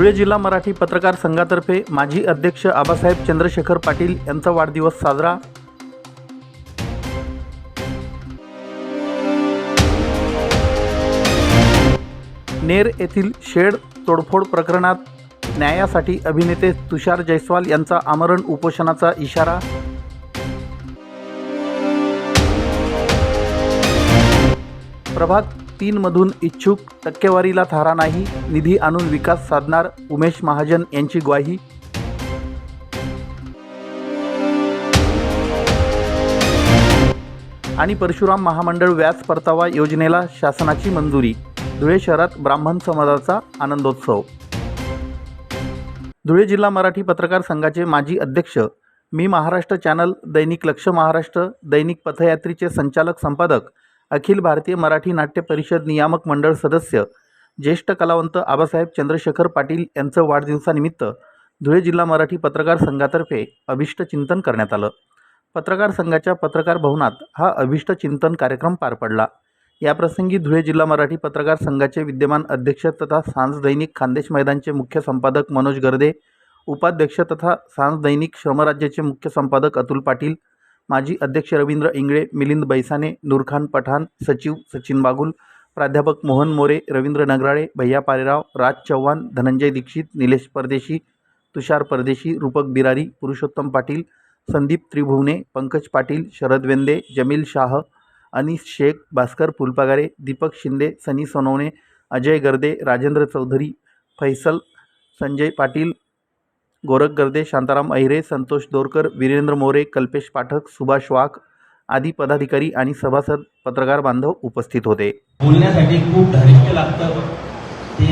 धुळे जिल्हा मराठी पत्रकार संघातर्फे माजी अध्यक्ष आबासाहेब चंद्रशेखर पाटील यांचा वाढदिवस साजरा. नेर येथील शेड तोडफोड प्रकरणात न्यायासाठी अभिनेते तुषार जयस्वाल यांचा आमरण उपोषणाचा इशारा. प्रभात तीनमधून इच्छुक टक्केवारीला थारा नाही. निधी आणून विकास साधणार उमेश महाजन यांची ग्वाही. आणि परशुराम महामंडळ व्याज परतावा योजनेला शासनाची मंजुरी. धुळे शहरात ब्राह्मण समाजाचा आनंदोत्सव. धुळे जिल्हा मराठी पत्रकार संघाचे माजी अध्यक्ष. मी महाराष्ट्र चॅनल दैनिक लक्ष महाराष्ट्र दैनिक पथयात्रीचे संचालक संपादक. अखिल भारतीय मराठी नाट्य परिषद नियामक मंडळ सदस्य ज्येष्ठ कलावंत आबासाहेब चंद्रशेखर पाटील यांचं वाढदिवसानिमित्त धुळे जिल्हा मराठी पत्रकार संघातर्फे अभिष्ट चिंतन करण्यात आलं. पत्रकार संघाच्या पत्रकार भवनात हा अभिष्ट चिंतन कार्यक्रम पार पडला. याप्रसंगी धुळे जिल्हा मराठी पत्रकार संघाचे विद्यमान अध्यक्ष तथा सांज दैनिक खानदेश मैदानचे मुख्य संपादक मनोज गर्दे उपाध्यक्ष तथा सांज दैनिक श्रमराज्याचे मुख्य संपादक अतुल पाटील माजी अध्यक्ष रवींद्र इंगळे मिलिंद बैसाने नूरखान पठाण सचिव सचिन बागुल प्राध्यापक मोहन मोरे रवींद्र नगराळे भैया पारेराव राज चव्हाण धनंजय दीक्षित निलेश परदेशी तुषार परदेशी रूपक बिरारी पुरुषोत्तम पाटील संदीप त्रिभुवने पंकज पाटील शरद वेंदे जमील शाह अनिस शेख भास्कर फुलपगारे दीपक शिंदे सनी सोनवणे अजय गर्दे राजेंद्र चौधरी फैसल संजय पाटील गोरख गर्दे शांताराम अहिरे संतोष दोरकर वीरेंद्र मोरे कल्पेश पाठक सुभाष वाघ आदी पदाधिकारी आणि सभासद पत्रकार बांधव उपस्थित होते. बोलण्यासाठी खूप धारिष्ट्य लागतं. ते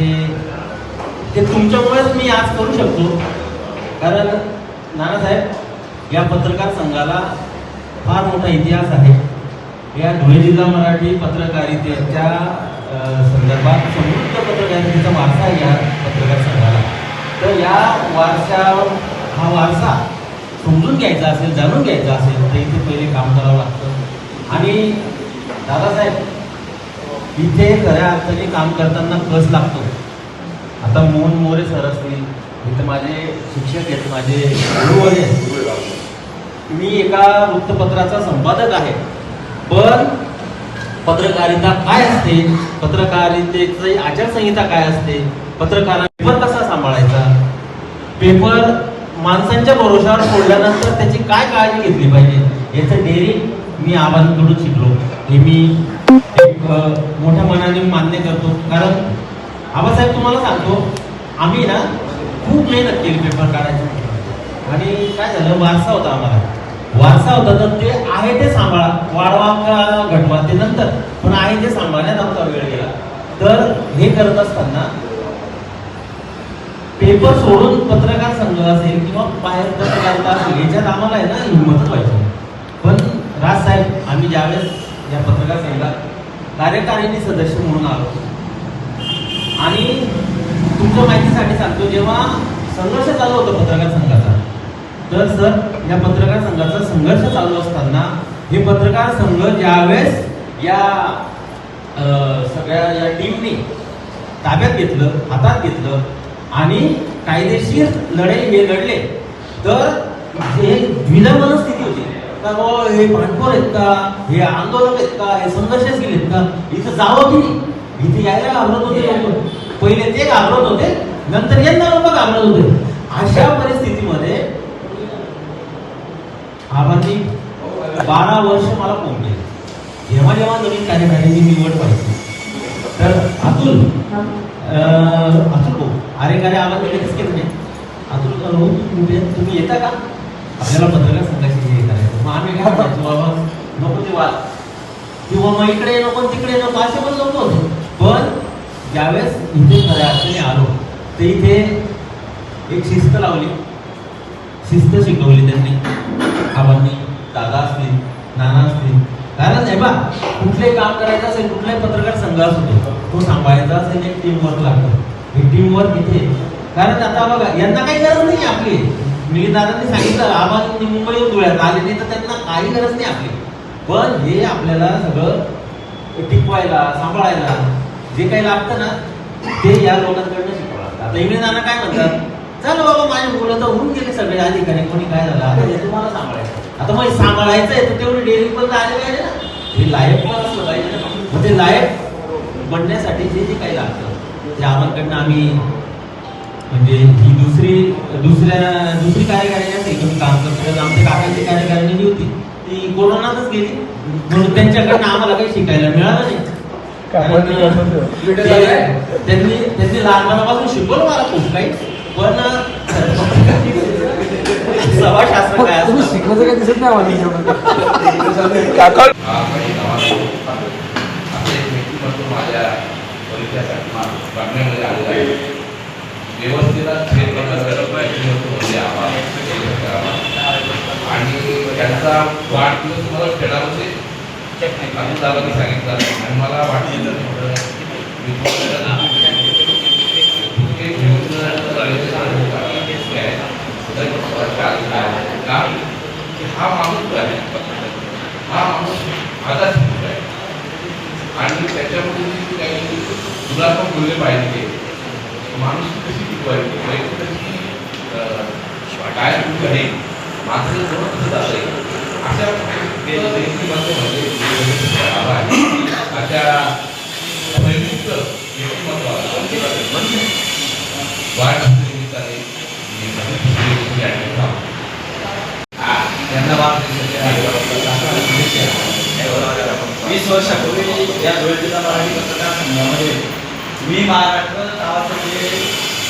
ते तुमच्यामुळेच मी आज करू शकतो. कारण नानासाहेब या पत्रकार संघाला फार मोठा इतिहास आहे. या धुळे जिल्हा मराठी पत्रकारितेच्या संदर्भात समृद्ध पत्रकारितेचा वारसा या पत्रकार संघाला तर या वारसा हा वारसा समजून घ्यायचा असेल जाणून घ्यायचा असेल तर इथे पहिले काम करावं लागतं. आणि दादासाहेब इथे खऱ्या अर्थाने काम करताना कस लागतो? आता मोहन मोरे सर असतील इथे माझे शिक्षक आहेत माझे गुरुवर आहेत. मी एका वृत्तपत्राचा संपादक आहे. पण पत्रकारिता काय असते? पत्रकारितेची आचारसंहिता काय असते? पत्रकारांना कसा सांभाळायचा. पेपर माणसांच्या भरोशावर सोडल्यानंतर त्याची काय काळजी घेतली पाहिजे? याचं डेअरी मी आबांकडून शिकलो. हे मी एक मोठ्या मनाने मान्य करतो. कारण आबासाहेब तुम्हाला सांगतो आम्ही ना खूप मेहनत केली पेपर काढायची. आणि काय झालं? वारसा होता आम्हाला. वारसा होता तर ते आहे ते सांभाळा. वाढवा का घटवा ते नंतर. पण आहे ते सांभाळण्यात आमचा वेळ गेला. तर हे करत असताना पेपर सोडून पत्रकार संघ असेल किंवा बाहेर पत्रकारिता असेल याच्यात आम्हाला आहे ना हिंमत पाहिजे पण राज साहेब आम्ही ज्यावेळेस या पत्रकार संघात कार्यकारिणी सदस्य म्हणून आलो आणि तुमच्या माहितीसाठी सांगतो जेव्हा संघर्ष चालू होता पत्रकार संघाचा तर सर या पत्रकार संघाचा संघर्ष चालू असताना हे पत्रकार संघ ज्यावेळेस या सगळ्या या टीमने ताब्यात घेतलं हातात घेतलं आणि कायदेशीर लढाई हे लढले. तर हे विलंबन स्थिती होती. का हे भांडखोर आहेत का? हे आंदोलक आहेत का? हे संघर्षच आहेत का? इथं जावं की नाही? इथे यायला घाबरत होते पहिले ते घाबरत होते नंतर यांना लोक घाबरत होते. अशा परिस्थितीमध्ये आबांनी बारा वर्ष मला कोंबले जेव्हा जेव्हा नवीन कार्यकारिणी निवड पाहिजे तर अतुल अं, अतुल अरे अरे रे आवाज लगेच केलं नाही. अतुल भाऊ तुम्ही येता का? आपल्याला पत्रकार संघाशी हे करायचं मग आम्ही काय म्हणायचो बाबा नको ते वाद किंवा मग इकडे नको तिकडे नको असे पण लोक होते. पण ज्यावेळेस इथे खऱ्या अर्थाने आलो तर इथे एक शिस्त लावली. शिस्त शिकवली त्यांनी. आबांनी दादा असतील नाना असतील. कारण हे बा कुठले काम करायचं असेल कुठलाही पत्रकार संघ असतो तो सांभाळायचा असेल एक टीम वर्क लागतं. हे इथे. कारण आता बघा यांना काही गरज नाही आपली. मी दादांनी सांगितलं आबांनी मुंबईहून धुळ्यात आले नाही तर त्यांना काही गरज नाही आपली. पण हे आपल्याला सगळं टिकवायला सांभाळायला जे काही लागतं ना ते या लोकांकडनं शिकवावं आता इंग्रज काय म्हणतात? चल बाबा माझ्या मुलं तर होऊन गेले सगळे अधिकारी कोणी काय झालं आता हे तुम्हाला सांभाळायचं आता मग सांभाळायचं आहे तर तेवढी डेअरी पण आले पाहिजे ना. हे लायक पण असलं पाहिजे ना. ते लायक बनण्यासाठी जे जे काही लागतं आम्हाकडनं आम्ही म्हणजे ही दुसरी दुसऱ्या दुसरी कार्यकारिणी असेल तुम्ही काम करतो. आमच्या काकांची कार्यकारिणी जी होती ती कोरोनातच गेली. म्हणून त्यांच्याकडनं आम्हाला काही शिकायला मिळालं नाही. त्यांनी त्यांनी लहानपणापासून शिकवलं मला खूप काही. पण सभाशास्त्र काय असतं शिकण्याचं काही दिसत नाही. हा व्यक्तिमत्व माझ्या परिचयासाठी बघण्यामध्ये आहे. व्यवस्थेला छेद करण्याचं व्यक्तिमत्व म्हणजे आम्हाला. आणि त्यांचा वाढदिवस मला खेळामध्ये अजून दादांनी सांगितलं आणि मला वाटलं हा माणूस जो आहे हा माणूस आधार शिकतो आहे आणि त्याच्यामध्ये जी काही तुला पाहिजे माणूस कशी टिकवायची वैयक्तिक कशी काय आहे माणसं जवळ कसं जातं अशा व्यक्तिमत्व म्हणजे अशा संयुक्त व्यक्तिमत्वाला वाढनिमित्ताने मी वीस वर्षापूर्वी या धुळे जिल्हा मराठी पत्रकार संघामध्ये मी महाराष्ट्र नावाचं जे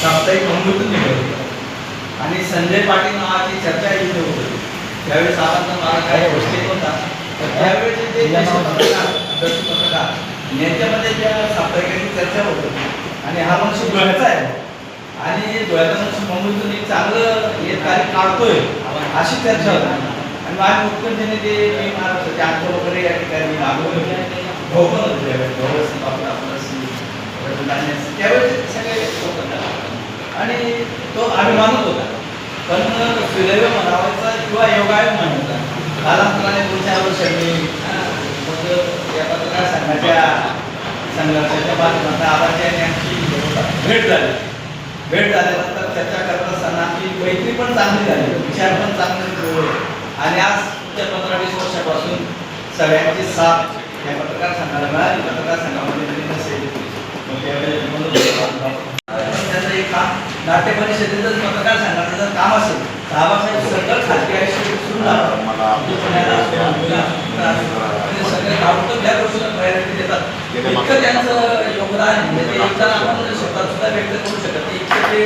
साप्ताहिक म्हणून लिहिलं होतं आणि संजय पाटील नावाची चर्चा इथे होती. त्यावेळेस साधारण मला काही गोष्टी होता. तर त्यावेळेचे जे पत्रकार पत्रकार यांच्यामध्ये ज्या साप्ताहिकाची चर्चा होत होती आणि हा मनुष्य डोळ्याचा आहे. आणि डोळ्याचा मनुष्य म्हणून एक चांगलं हे कार्य काढतोय अशी चर्चा होती. आणि माझ्या मुख्यमंत्र्यांनी ते मी महाराष्ट्राचे अंक वगैरे या ठिकाणी मागवले होते. भाऊ पण होते त्यावेळेस भाऊ त्यावेळेस सगळे लोक आणि तो अभिमानच होता. पण सुदैव म्हणावायचा किंवा योगायोग म्हणायचा कालांतराने दोन वर्षांनी मग या पत्रकार संघाच्या संघर्षाच्या माध्यमातून आवाज यांची भेट झाली. भेट झाल्यानंतर चर्चा करत असताना आमची मैत्री पण चांगली झाली. विचार पण चांगले जोडले आणि आज त्या पंधरा वीस वर्षापासून सगळ्यांची साथ या पत्रकार संघाला मिळाली. पत्रकार संघामध्ये नसेल नाट्य परिषदेचं पत्रकार संघटनेचं काम असेल तर सगळं खाजगी आयुष्य सुरू झालं सगळे गावठं त्या गोष्टीला प्रायोरिटी देतात इतकं त्यांचं योगदान म्हणजे ते योगदान आपण स्वतः सुद्धा व्यक्त करू शकत नाही इतकं ते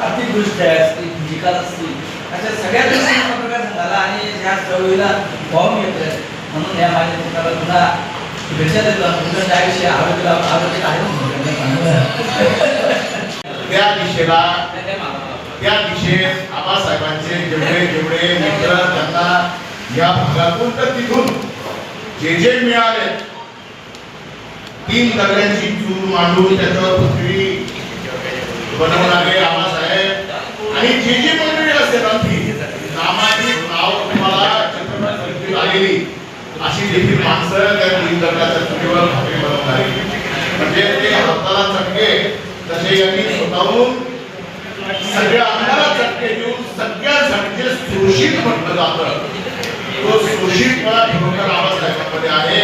आर्थिकदृष्ट्या असतील फिजिकल असतील अशा सगळ्या दृष्टीने पत्रकार संघाला आणि ह्या चळवळीला फॉर्म येतोय म्हणून या माझ्या पुन्हा शुभेच्छा देतो मुलांच्या आयुष्य आरोग्य आहे त्या दिशेला त्या दिशेत आबासाहेबांचे जेवढे जेवढे मित्र त्यांना या भागातून तर तिथून जे जे मिळाले तीन दगड्यांची चूल मांडून त्याच्यावर पृथ्वी बनवणारे आबासाहेब आणि जे जे मंडळी असेल आणखी सामाजिक नाव अशी देखील माणसं त्या तीन दगडाच्या भाकरी बनवणारी म्हणजे ते हाताला चटके तसे यांनी स्वतःहून सगळ्या अंगाला चटके देऊन सगळ्या झटके शोषित म्हटलं जातं. तो शोषितपणा आवाज आवाजसाहेबांमध्ये आहे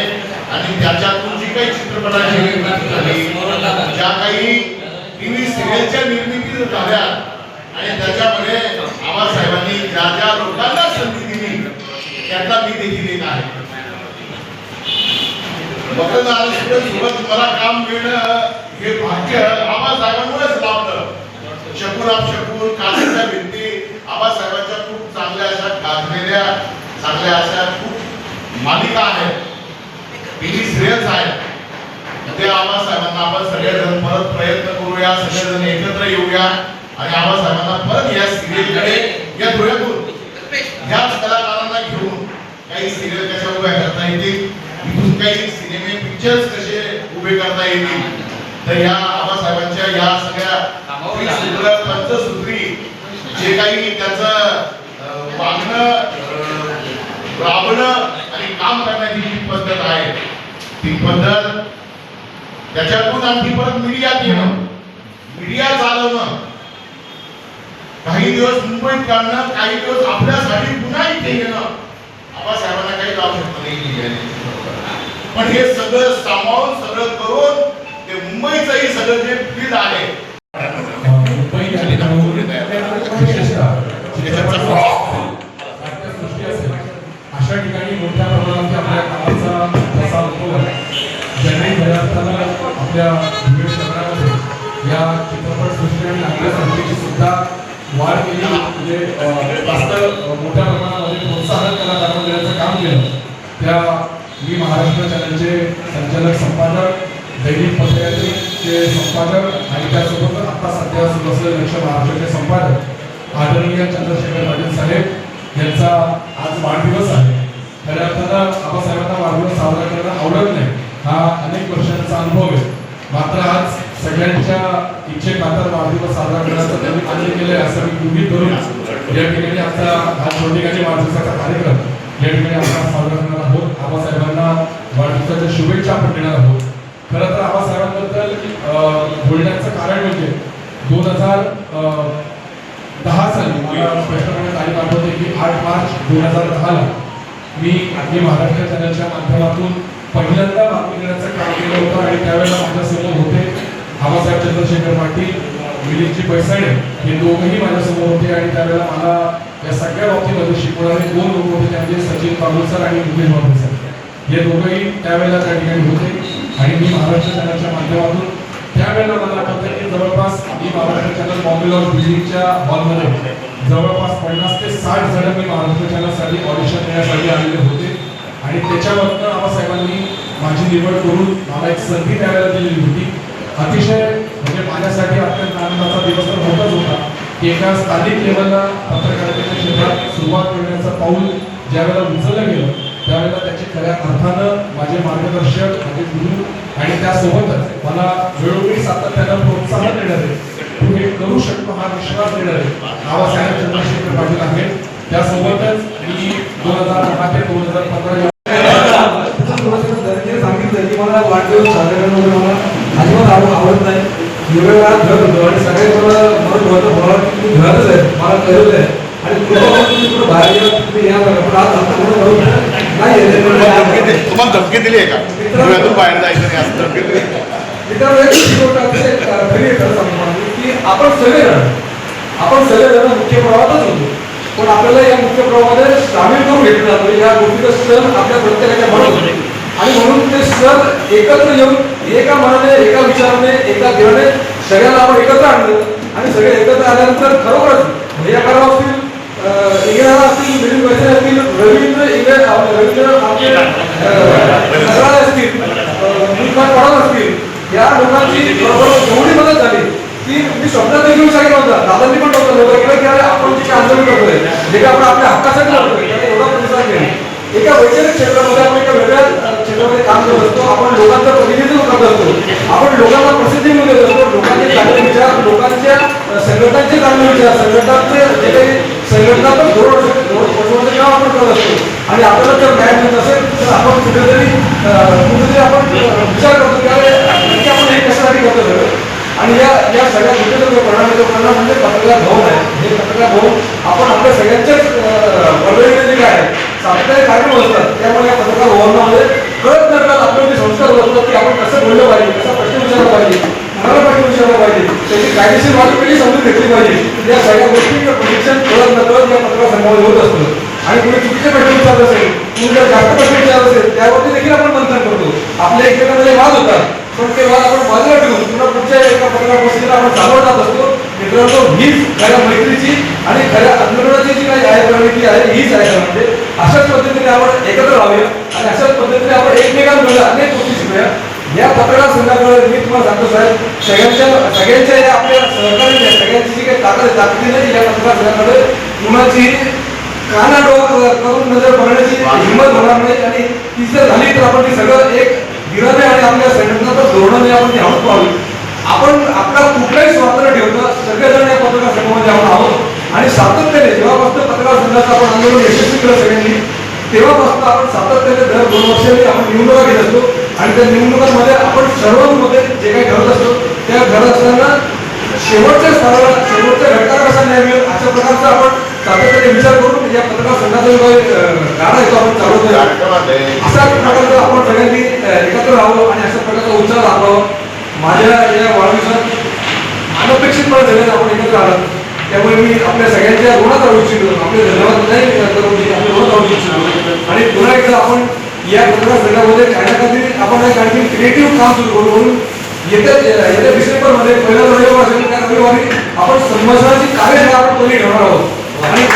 आणि त्याच्यातून जी काही चित्रपटाची निर्मिती झाली ज्या काही टीव्ही सिरियलच्या निर्मिती झाल्या आणि त्याच्यामध्ये आबासाहेबांनी ज्या ज्या लोकांना संधी दिली त्यातला मी देखील एक आहे. मतदारांसोबत मला काम मिळणं हे भाग्य आबासाहेबांमुळेच लाभलं. शकून आप शकून काचेच्या भिंती. आबासाहेबांच्या खूप चांगल्या अशा गाजलेल्या चांगल्या अशा खूप मालिका आहेत. टीव्ही सिरियल्स आहेत. त्या आबासाहेबांना आपण सगळेजण परत प्रयत्न करूया सगळेजण एकत्र येऊया आणि आबासाहेबांना परत या सिरियलकडे या डोळ्यातून ह्याच कलाकारांना घेऊन काही सिरियल कशा उभ्या करता येतील इथून काही सिनेमे पिक्चर्स कसे उभे करता येतील? तर या आबासाहेबांच्या या सगळ्या त्रिसूत्र, पंचसूत्री जे काही त्याचं वागणं राबणं आणि काम करण्याची जी पद्धत आहे ती पद्धत त्याच्यातून आणखी परत मीडियात येणं मीडिया चालवणं काही दिवस मुंबईत काढणं काही दिवस आपल्यासाठी पुन्हा इथे येणं आबासाहेबांना काही आवश्यकता नाही पण हे सगळं सामावून सगळं करून ते मुंबईचंही सगळं जे फील्ड आहे. अशा ठिकाणी मोठ्या प्रमाणात आपल्या कामाचा जसा उपयोग आहे ज्यांनी बऱ्याचदा आपल्या धुळे शहरामध्ये या चित्रपटसृष्टी आणि नाट्यसृष्टीची सुद्धा वाढ केली म्हणजे जास्त मोठ्या प्रमाणामध्ये प्रोत्साहन कलाकारांना देण्याचं काम केलं. त्या मी महाराष्ट्र चॅनलचे संचालक संपादक दैनिक पत्रकारितेचे संपादक आणि त्यासोबत आता सध्या सुरू असलेले लक्ष महाराष्ट्राचे संपादक आदरणीय चंद्रशेखर पाटील साहेब यांचा आज वाढदिवस आहे. खऱ्या अर्थानं आबासाहेबांना वाढदिवस साजरा करणं आवडत नाही. हा अनेक वर्षांचा अनुभव आहे. मात्र आज सगळ्यांच्या इच्छे खातर वाढदिवस साजरा करण्याचा त्यांनी मान्य केलंय असं मी गृहित धरून या ठिकाणी आमचा हा ठिकाणी वाढदिवसाचा कार्यक्रम या ठिकाणी आपण साजरा करणार आहोत. आबासाहेबांना वाढदिवसाच्या शुभेच्छा आपण देणार आहोत. खरं तर आबासाहेबांबद्दल बोलण्याचं कारण म्हणजे दोन हजार दहा साली मला स्पष्टपणे तारीख आठवते की आठ मार्च दोन हजार दहाला मी आपली महाराष्ट्र चॅनलच्या माध्यमातून पहिल्यांदा बातमी देण्याचं काम केलं होतं आणि त्यावेळेला माझ्यासमोर होते आबासाहेब चंद्रशेखर पाटील मिलिंदजी पैसाडे हे दोघंही माझ्यासमोर होते आणि त्यावेळेला मला या सगळ्या बाबतीमध्ये शिकवणारे दोन लोक होते त्यामध्ये सचिन बाबू सर आणि मुकेश बाबू सर हे दोघंही त्यावेळेला त्या ठिकाणी होते आणि मी महाराष्ट्र चॅनलच्या माध्यमातून त्यावेळेला मला आठवतं की जवळपास मी महाराष्ट्र चॅनल बॉम्बे लॉज बिल्डिंगच्या हॉलमध्ये जवळपास पन्नास ते साठ जण मी महाराष्ट्र चॅनलसाठी ऑडिशन देण्यासाठी आलेले होते. आणि त्याच्यावरनं आबासाहेबांनी माझी निवड करून मला एक संधी त्यावेळेला दिलेली होती. अतिशय म्हणजे माझ्यासाठी अत्यंत आनंदाचा दिवस तर होताच होता. एका स्थानिक लेवलला पत्रकारितेच्या क्षेत्रात सुरुवात करण्याचं पाऊल ज्यावेळेला उचललं गेलं त्यावेळेला त्याचे खऱ्या अर्थानं माझे मार्गदर्शक माझे गुरु आणि त्यासोबतच मला वेळोवेळी सातत्यानं प्रोत्साहन देणारे तू हे करू शकतो हा विश्वास देणारे बाबासाहेब चंद्रशेखर पाटील आहेत. त्यासोबतच मी दोन हजार दहा ते दोन हजार पंधरा सांगितलं की मला वाढदिवस साजरा करणं मला अजिबात आवडत नाही. एवढ्या वेळात घर होतो आणि सगळे मला मला की तुम्ही घरातच आहे मला कळलं आहे. आणि करून तुम्ही कुठं बाहेर गेला तुम्ही या बघा पण आज आता कोणी करू नाही. येत. धमकी दि- तुम्हाला धमकी दिली आहे का? डोळ्यातून बाहेर जायचं नाही असं धमकी दिली. की आपण सगळेजण आपण सगळेजण मुख्य प्रवाहातच होतो. पण आपल्याला या मुख्य प्रवाहामध्ये सामील करून घेतलं जातं. या गोष्टीचा सण आपल्या प्रत्येकाच्या मनात आणि म्हणून ते सण एकत्र येऊन एका मनाने एका विचाराने एका देवाने सगळ्याला आपण एकत्र आणलं आणि सगळे एकत्र आल्यानंतर खरोखरच म्हणजे भैयाकार असतील अ, असतील मिलिंद वैसे असतील रवींद्र इंग्रज रवींद्र आपले असतील अ, मुलखान पडाल असतील या लोकांची बरोबर एवढी मदत झाली की मी स्वप्नात घेऊ सांगितलं होतं दादांनी पण डॉक्टर लोक की अरे आपण जे काही आंदोलन करतोय जे काही आपण आपल्या हक्कासाठी करतोय एवढा प्रतिसाद मिळेल एका वैचारिक क्षेत्रामध्ये आपण एका वेगळ्या क्षेत्रामध्ये काम करत असतो. आपण लोकांचं प्रतिनिधित्व करत असतो. आपण लोकांना प्रसिद्धी मिळत असतो. लोकांचे चांगले विचार लोकांच्या संघटनांचे चांगले विचार संघटनांचे जे काही संघटनात्मक धोरण असेल धोरण पोचवण्याचं काम आपण करत असतो. आणि आपल्याला जर न्याय मिळत असेल तर आपण कुठेतरी कुठेतरी आपण विचार करतो की आपण हे कशासाठी करतो सगळं? आणि या या सगळ्या गोष्टीचा जो परिणाम आहे तो परिणाम म्हणजे पत्रकार भवन आहे. हे पत्रकार भवन आपण आपल्या सगळ्यांच्याच वरवेळीने जे काय आहे साप्ताहिक कार्यक्रम असतात. त्यामुळे या पत्रकार भवनामध्ये कळत नकळत आपले जे संस्कार होत असतात की आपण कसं बोललं पाहिजे कसा प्रश्न विचारला पाहिजे कुणाला प्रश्न विचारला पाहिजे त्याची कायदेशीर बाजू कशी समजून घेतली पाहिजे. या सगळ्या गोष्टींचं प्रशिक्षण कळत नकळत या पत्रकार संघामध्ये होत असतं. आणि कुणी चुकीचे प्रश्न विचारत असेल कुणी जर जास्त प्रश्न विचारत असेल त्यावरती देखील आपण मंथन करतो. आपल्या एकमेकांमध्ये वाद होतात. पण ते वाद आपण बाजूला ठेवून पुन्हा पुढच्या एका परिषदेला आपण जात असतो. मित्रांनो हीच खऱ्या मैत्रीची आणि खऱ्या आंदोलनाची जी काही आहे रणनीती आहे हीच आहे म्हणजे अशाच पद्धतीने आपण एकत्र राहूया आणि अशाच पद्धतीने आपण एकमेकांकडे अनेक गोष्टी शिकूया. या पत्रकार संघाकडे मी तुम्हाला सांगतो साहेब सगळ्यांच्या सगळ्यांच्या या आपल्या सहकार्याने सगळ्यांची जी काही ताकद आहे ताकदीने या पत्रकार संघाकडे कुणाची कानाडोळा करून नजर बघण्याची हिंमत होणार नाही. आणि ती जर झाली तर आपण ती सगळं एक धीराने आणि आपल्या संघटनाचं धोरणाने आपण ती हवं पाहावी आपण आपला कुठलाही स्वातंत्र्य ठेवतो ठेवता सगळेजण या पत्रकार संघामध्ये आपण आहोत. आणि सातत्याने जेव्हापासून पत्रकार संघाचं आपण आंदोलन यशस्वी केलं सगळ्यांनी तेव्हापासून आपण सातत्याने दर दोन वर्षांनी आपण निवडणुका घेत असतो. आणि त्या निवडणुकांमध्ये आपण सर्वांमध्ये जे काही घडत असतो त्या घडत असताना शेवटच्या स्तराला शेवटच्या घटकाला कसा न्याय मिळेल अशा प्रकारचा आपण सातत्याने विचार करून या पत्रकार संघाचा जो काही, गाडा आहे तो आपण चालवतोय अशा प्रकारचं आपण सगळ्यांनी एकत्र राहावं आणि अशा प्रकारचा उच्चार राहावं माझ्या या वाढदिवसात अनपेक्षितपणे झालेलं आपण एकत्र आलात त्यामुळे मी आपल्या सगळ्यांच्या ऋणात राहू इच्छितो. आपले धन्यवाद नाही करू इच्छितो, आपले ऋणात राहू इच्छितो. आणि पुन्हा एकदा आपण या पत्रकार संघामध्ये काही ना काहीतरी आपण आणखी क्रिएटिव्ह काम सुरू करू म्हणून येत्या येत्या डिसेंबरमध्ये पहिला जो रविवार रविवारी आपण संभाषणाची कार्यशाळा आपण पहिली ठेवणार आहोत. आणि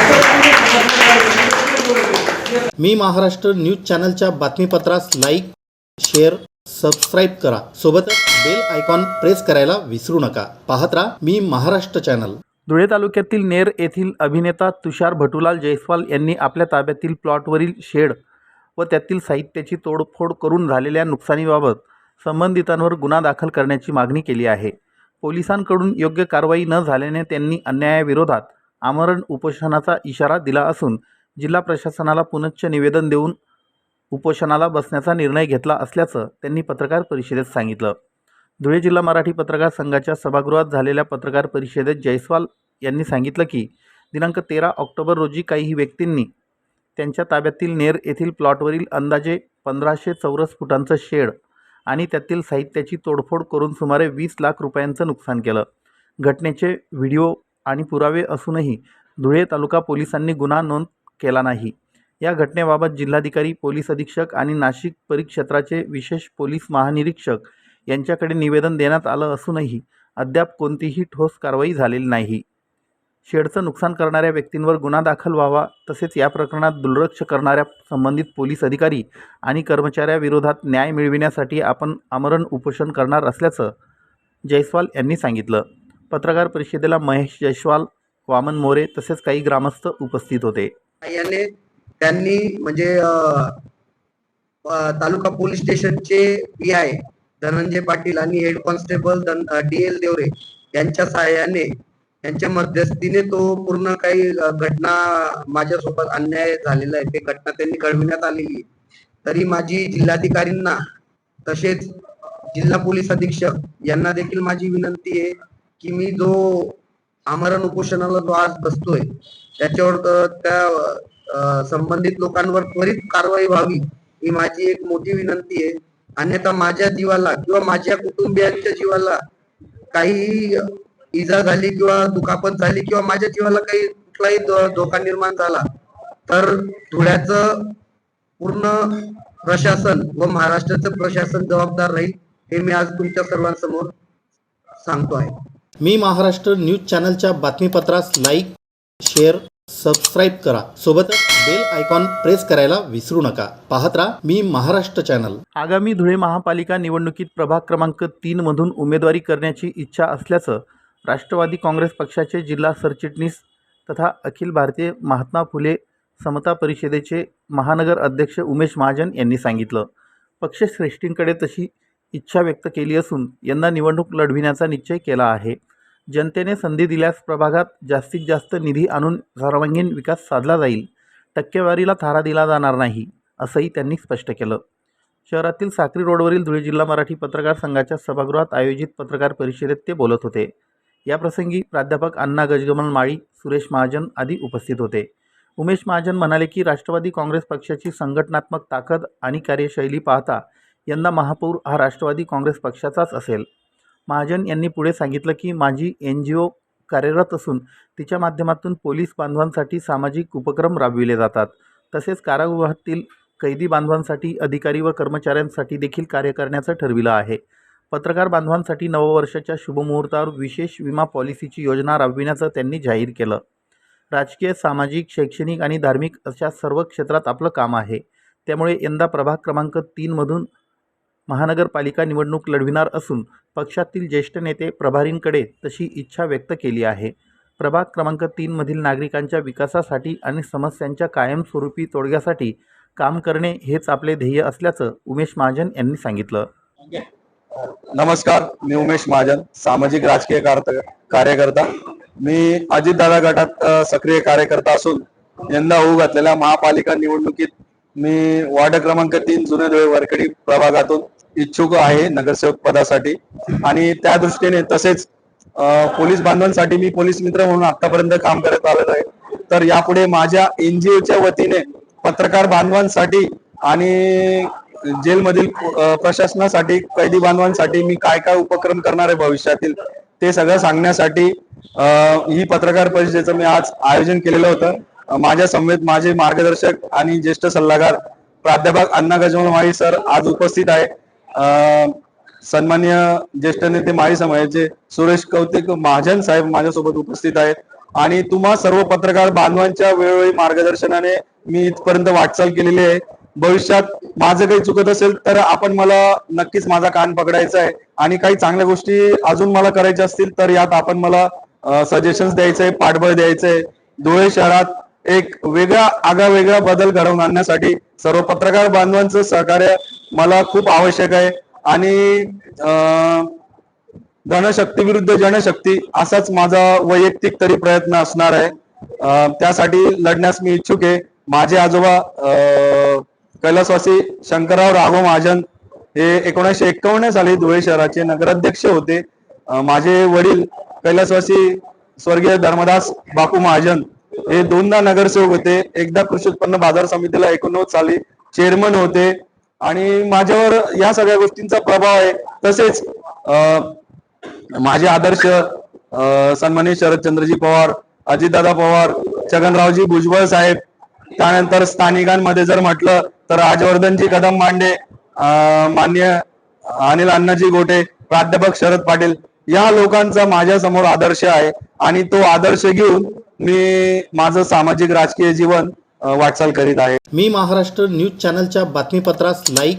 मी महाराष्ट्र न्यूज चॅनलच्या बातमीपत्रास लाईक शेअर सबस्क्राईब करा. सोबतच बेल आयकॉन प्रेस करायला विसरू नका. पाहत राहा मी महाराष्ट्र चॅनल. धुळे तालुक्यातील नेर येथील अभिनेता तुषार भटुलाल जयस्वाल यांनी आपल्या ताब्यातील प्लॉटवरील शेड व त्यातील साहित्याची तोडफोड करून झालेल्या नुकसानीबाबत संबंधितांवर गुन्हा दाखल करण्याची मागणी केली आहे. पोलिसांकडून योग्य कारवाई न झाल्याने त्यांनी अन्यायाविरोधात आमरण उपोषणाचा इशारा दिला असून जिल्हा प्रशासनाला पुनश्च निवेदन देऊन उपोषणाला बसण्याचा निर्णय घेतला असल्याचं त्यांनी पत्रकार परिषदेत सांगितलं. धुळे जिल्हा मराठी पत्रकार संघाच्या सभागृहात झालेल्या पत्रकार परिषदेत जयस्वाल यांनी सांगितलं की दिनांक तेरा ऑक्टोबर रोजी काही व्यक्तींनी त्यांच्या ताब्यातील नेर येथील प्लॉटवरील अंदाजे पंधराशे चौरस फुटांचं शेड आणि त्यातील साहित्याची तोडफोड करून सुमारे वीस लाख रुपयांचं नुकसान केलं. घटनेचे व्हिडिओ आणि पुरावे असूनही धुळे तालुका पोलिसांनी गुन्हा नोंद केला नाही. या घटनेबाबत जिल्हाधिकारी पोलीस अधीक्षक आणि नाशिक परिक्षेत्राचे विशेष पोलीस महानिरीक्षक यांच्याकडे निवेदन देण्यात आलं असूनही अद्याप कोणतीही ठोस कारवाई झालेली नाही. शेडचं नुकसान करणाऱ्या व्यक्तींवर गुन्हा दाखल व्हावा तसेच या प्रकरणात दुर्लक्ष करणाऱ्या संबंधित पोलीस अधिकारी आणि कर्मचाऱ्याविरोधात न्याय मिळविण्यासाठी आपण आमरण उपोषण करणार असल्याचं जयस्वाल यांनी सांगितलं. पत्रकार परिषदेला महेश जयस्वाल वामन मोरे तसेच काही ग्रामस्थ उपस्थित होते. याने त्यांनी म्हणजे तालुका पोलीस स्टेशनचे पी आय धनंजय पाटील आणि head constable D L Devare यांच्या सहाय्याने यांच्या मध्यस्थीने तो पूर्ण काही घटना माझ्यासोबत अन्याय झालेला आहे ते घटना त्यांनी कळविण्यात आलेली आहे. तरी माझी जिल्हाधिकारींना तसेच जिल्हा पोलीस अधीक्षक यांना देखील माझी विनंती आहे की मी जो आमरण उपोषणाला जो आज बसतोय त्याच्यावर त्या संबंधित लोकांवर त्वरित कारवाई व्हावी ही माझी एक मोठी विनंती आहे अन्यथा माझ्या जीवाला किंवा माझ्या कुटुंबियांच्या जीवाला काही इजा झाली किंवा दुखापत झाली किंवा माझ्या जीवाला काही कुठलाही धोका निर्माण झाला तर धुळ्याचं पूर्ण प्रशासन व महाराष्ट्राचं प्रशासन जबाबदार राहील हे मी आज तुमच्या सर्वांसमोर सांगतो आहे. मी महाराष्ट्र न्यूज चॅनलच्या बातमीपत्रास लाईक शेअर सबस्क्राईब करा. सोबतच बेल आयकॉन प्रेस करायला विसरू नका. पाहत राहा मी महाराष्ट्र चॅनल. आगामी धुळे महापालिका निवडणुकीत प्रभाग क्रमांक तीन मधून उमेदवारी करण्याची इच्छा असल्याचं राष्ट्रवादी काँग्रेस पक्षाचे जिल्हा सरचिटणीस तथा अखिल भारतीय महात्मा फुले समता परिषदेचे महानगर अध्यक्ष उमेश महाजन यांनी सांगितलं. पक्षश्रेष्ठींकडे तशी इच्छा व्यक्त केली असून यंदा निवडणूक लढविण्याचा निश्चय केला आहे. जनतेने संधी दिल्यास प्रभागात जास्तीत जास्त निधी आणून सर्वांगीण विकास साधला जाईल. टक्केवारीला थारा दिला जाणार नाही असंही त्यांनी स्पष्ट केलं. शहरातील साक्री रोडवरील धुळे जिल्हा मराठी पत्रकार संघाच्या सभागृहात आयोजित पत्रकार परिषदेत ते बोलत होते. याप्रसंगी प्राध्यापक अण्णा गजगमन माळी सुरेश महाजन आदी उपस्थित होते. उमेश महाजन म्हणाले की राष्ट्रवादी काँग्रेस पक्षाची संघटनात्मक ताकद आणि कार्यशैली पाहता यंदा महापौर हा राष्ट्रवादी काँग्रेस पक्षाचाच असेल. महाजन यांनी पुढे सांगितलं की माझी एन जी ओ कार्यरत असून तिच्या माध्यमातून पोलीस बांधवांसाठी सामाजिक उपक्रम राबविले जातात. तसेच कारागृहातील कैदी बांधवांसाठी अधिकारी व कर्मचाऱ्यांसाठी देखील कार्य करण्याचं ठरविलं आहे. पत्रकार बांधवांसाठी नववर्षाच्या शुभमुहूर्तावर विशेष विमा पॉलिसीची योजना राबविण्याचं त्यांनी जाहीर केलं. राजकीय सामाजिक शैक्षणिक आणि धार्मिक अशा सर्व क्षेत्रात आपलं काम आहे. त्यामुळे यंदा प्रभाग क्रमांक तीनमधून महानगरपालिका निवडणूक लढविणार असून पक्षातील ज्येष्ठ नेते प्रभारींकडे तशी इच्छा व्यक्त केली आहे. प्रभाग क्रमांक तीनमधील नागरिकांच्या विकासासाठी आणि समस्यांच्या कायमस्वरूपी तोडग्यासाठी काम करणे हेच आपले ध्येय असल्याचं उमेश महाजन यांनी सांगितलं. नमस्कार मी उमेश महाजन सामाजिक राजकीय कार्यकर्ता. मी अजितदादा गटात सक्रिय कार्यकर्ता असून यंदा होऊ घातलेल्या महापालिका निवडणुकीत मी वार्ड क्रमांक तीन जुने धुळे वरकडी प्रभागातून इच्छुक आहे नगरसेवक पदासाठी. आणि त्या दृष्टीने तसेच पोलीस बांधवांसाठी मी पोलीस मित्र म्हणून आतापर्यंत काम करत आलेलो आहे. तर यापुढे माझ्या एनजीओच्या वतीने पत्रकार बांधवांसाठी आणि जेलमधील प्रशासनासाठी कैदी बांधवांसाठी मी काय काय उपक्रम करणार आहे भविष्यातील ते सगळं सांगण्यासाठी ही पत्रकार परिषदेचं मी आज आयोजन केलेलं होतं. माझ्या समेत माझे मार्गदर्शक आणि ज्येष्ठ सल्लागार प्राध्यापक अण्णा गजमल माळी सर आज उपस्थित आहे. अ, सन्मान्य ज्येष्ठ नेते माळी समाजाचे सुरेश कौतिक महाजन साहेब माझ्यासोबत उपस्थित आहेत. आणि तुम्हा सर्व पत्रकार बांधवांच्या वेळोवेळी मार्गदर्शनाने मी इथपर्यंत वाटचाल केलेली आहे. भविष्यात माझं काही चुकत असेल तर आपण मला नक्कीच माझा कान पकडायचा आहे. आणि काही चांगल्या गोष्टी अजून मला करायच्या असतील तर यात आपण मला सजेशन्स द्यायचंय आहे पाठबळ द्यायचं. आहे धुळे शहरात एक वेगळा आगळा वेगळा बदल घडवून आणण्यासाठी सर्व पत्रकार बांधवांचं सहकार्य मला खूप आवश्यक आहे. आणि धनशक्ती विरुद्ध जनशक्ती असाच माझा वैयक्तिक तरी प्रयत्न असणार आहे. त्यासाठी लढण्यास मी इच्छुक आहे. माझे आजोबा कैलासवासी शंकरराव राघव महाजन हे एकोणीसशे एकावन्न साली धुळे शहराचे नगराध्यक्ष होते. माझे वडील कैलासवासी स्वर्गीय धर्मदास बापू महाजन हे दोनदा नगरसेवक होते. एकदा कृषी उत्पन्न बाजार समितीला एकोणनव्वद साली चेअरमन होते. आणि माझ्यावर या सगळ्या गोष्टींचा प्रभाव आहे. तसेच अं, माझे आदर्श अं, शरदचंद्रजी पवार अजितदादा पवार छगनरावजी भुजबळ साहेब त्यानंतर स्थानिकांमध्ये जर म्हटलं तर राजवर्धनजी कदम मांडे मान्य अनिल अण्णाजी गोटे प्राध्यापक शरद पाटील या लोकांचा माझ्यासमोर आदर्श आहे आणि तो आदर्श घेऊन मी माझं सामाजिक राजकीय जीवन वाटचाल करीत आहे. मी महाराष्ट्र न्यूज चॅनलच्या बातमीपत्रास लाईक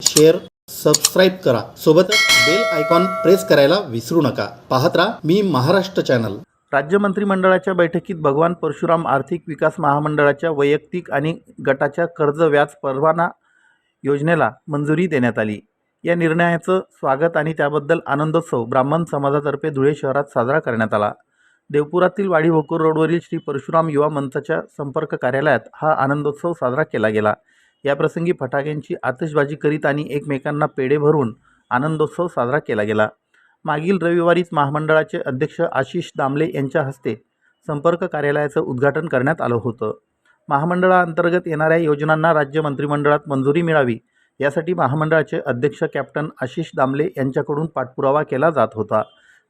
शेअर सबस्क्राईब करा. सोबतच बेल आयकॉन प्रेस करायला विसरू नका. पाहत राहा मी महाराष्ट्र चॅनल. राज्य मंत्रिमंडळाच्या बैठकीत भगवान परशुराम आर्थिक विकास महामंडळाच्या वैयक्तिक आणि गटाच्या कर्ज व्याज परवाना योजनेला मंजुरी देण्यात आली. या निर्णयाचं स्वागत आणि त्याबद्दल आनंदोत्सव ब्राह्मण समाजातर्फे धुळे शहरात साजरा करण्यात आला. देवपुरातील वाडी भोकर रोडवरील श्री परशुराम युवा मंचाच्या संपर्क कार्यालयात हा आनंदोत्सव साजरा केला गेला. याप्रसंगी फटाक्यांची आतिषबाजी करीत आणि एकमेकांना पेढे भरून आनंदोत्सव साजरा केला गेला. मागील रविवारीच महामंडळाचे अध्यक्ष आशिष दामले यांच्या हस्ते संपर्क कार्यालयाचं उद्घाटन करण्यात आलं होतं. महामंडळाअंतर्गत येणाऱ्या योजनांना राज्य मंत्रिमंडळात मंजुरी मिळावी यासाठी महामंडळाचे अध्यक्ष कॅप्टन आशिष दामले यांच्याकडून पाठपुरावा केला जात होता.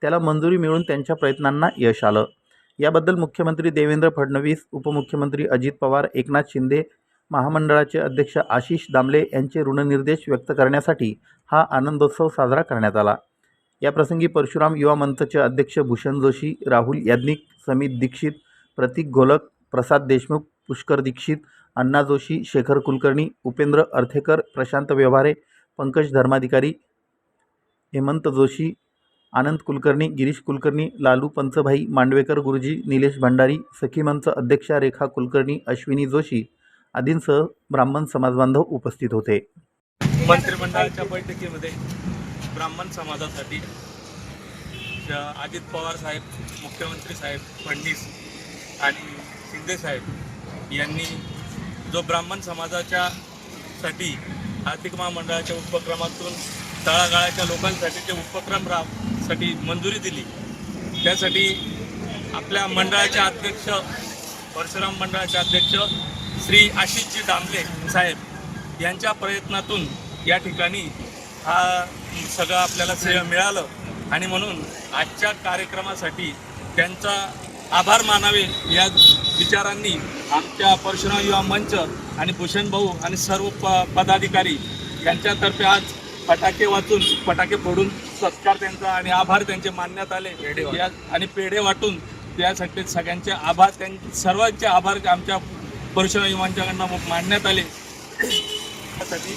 त्याला मंजुरी मिळून त्यांच्या प्रयत्नांना यश आलं. याबद्दल मुख्यमंत्री देवेंद्र फडणवीस उपमुख्यमंत्री अजित पवार एकनाथ शिंदे महामंडळाचे अध्यक्ष आशिष दामले यांचे ऋणनिर्देश व्यक्त करण्यासाठी हा आनंदोत्सव साजरा करण्यात आला. याप्रसंगी परशुराम युवा मंचचे अध्यक्ष भूषण जोशी राहुल याज्ञिक समित दीक्षित प्रतीक घोलक प्रसाद देशमुख पुष्कर दीक्षित अण्णा जोशी शेखर कुलकर्णी उपेंद्र अर्थेकर प्रशांत व्यवहारे पंकज धर्माधिकारी हेमंत जोशी आनंद कुलकर्णी गिरीश कुलकर्णी लालू पंचभाई मांडवेकर गुरुजी निलेश भंडारी सखी मंच अध्यक्षा रेखा कुलकर्णी अश्विनी जोशी आदींसह ब्राह्मण समाजबांधव उपस्थित होते. मंत्रिमंडळाच्या बैठकीमध्ये ब्राह्मण समाजासाठी अजित पवार साहेब मुख्यमंत्री साहेब फडणीस आणि शिंदे साहेब यांनी जो ब्राह्मण समाजाच्या साठी आर्थिक महामंडळाच्या उपक्रमातून तळागाळाच्या लोकांसाठी जे उपक्रम रा साठी मंजुरी दिली त्यासाठी आपल्या मंडळाचे अध्यक्ष परशुराम मंडळाचे अध्यक्ष श्री आशिषजी दामले साहेब यांच्या प्रयत्नातून या ठिकाणी हा सगळं आपल्याला श्रेय मिळालं. आणि म्हणून आजच्या कार्यक्रमासाठी त्यांचा आभार मानावे या विचारांनी आमच्या परशुराम युवा मंच आणि भूषण भाऊ आणि सर्व प पदाधिकारी यांच्यातर्फे आज फटाके वाचून फटाके फोडून सत्कार त्यांचा आणि आभार त्यांचे मानण्यात आले. या आणि पेढे वाटून त्यासाठी सगळ्यांचे आभार त्यां सर्वांचे आभार आमच्या परशुराम युवांच्याकडनं मानण्यात आले. त्यासाठी